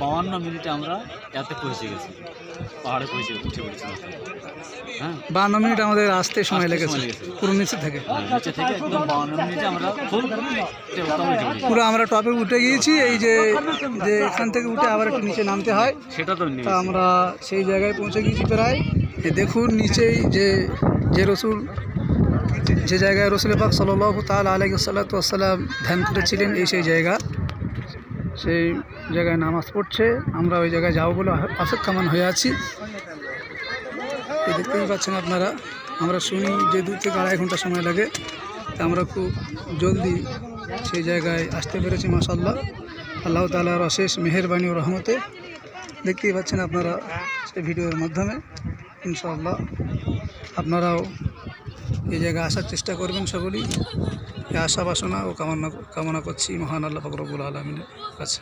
বাউান্ন মিনিটে আমরা এতে পৌঁছে গেছি। পাহাড়ে পৌঁছে উঠে পড়েছি। হ্যাঁ? বান্ন মিনিট আমাদের আসতে সময় লেগেছে। পুরো নিচে থেকে। হ্যাঁ, নিচে থেকে একদম বাউান্ন মিনিটে আমরা ফুল পুরো আমরা টপে উঠে গিয়েছি। এই যে যে এখান থেকে উঠে আবার একটু নিচে নামতে হয়। সেটা তো আমরা সেই জায়গায় পৌঁছে গিয়েছি প্রায়। দেখুন নিচেই যে যে রসুল যে জায়গায় রসুল পাক সাল্লাহ তাল আলাইসাল্লাম ধ্যান করেছিলেন এই সেই জায়গা। সেই জায়গায় নামাজ পড়ছে, আমরা ওই জায়গায় যাব বলে অপেক্ষামান হয়ে আছি। দেখতেই পাচ্ছেন আপনারা, আমরা শুনি যে দু থেকে আড়াই ঘণ্টা সময় লাগে, তা আমরা খুব জলদি সেই জায়গায় আসতে পেরেছি মাসাল্লাহ আল্লাহ তালার অশেষ মেহরবানি ও রহমতে। দেখতেই পাচ্ছেন আপনারা সেই ভিডিওর মাধ্যমে, ইনশাআল্লাহ। আপনারাও এই জায়গায় আসার চেষ্টা করবেন সকলেই। আশা বাসনা ও কামনা কামনা করছি মহান আল্লাহ ফকরবুল আলমিনের কাছে।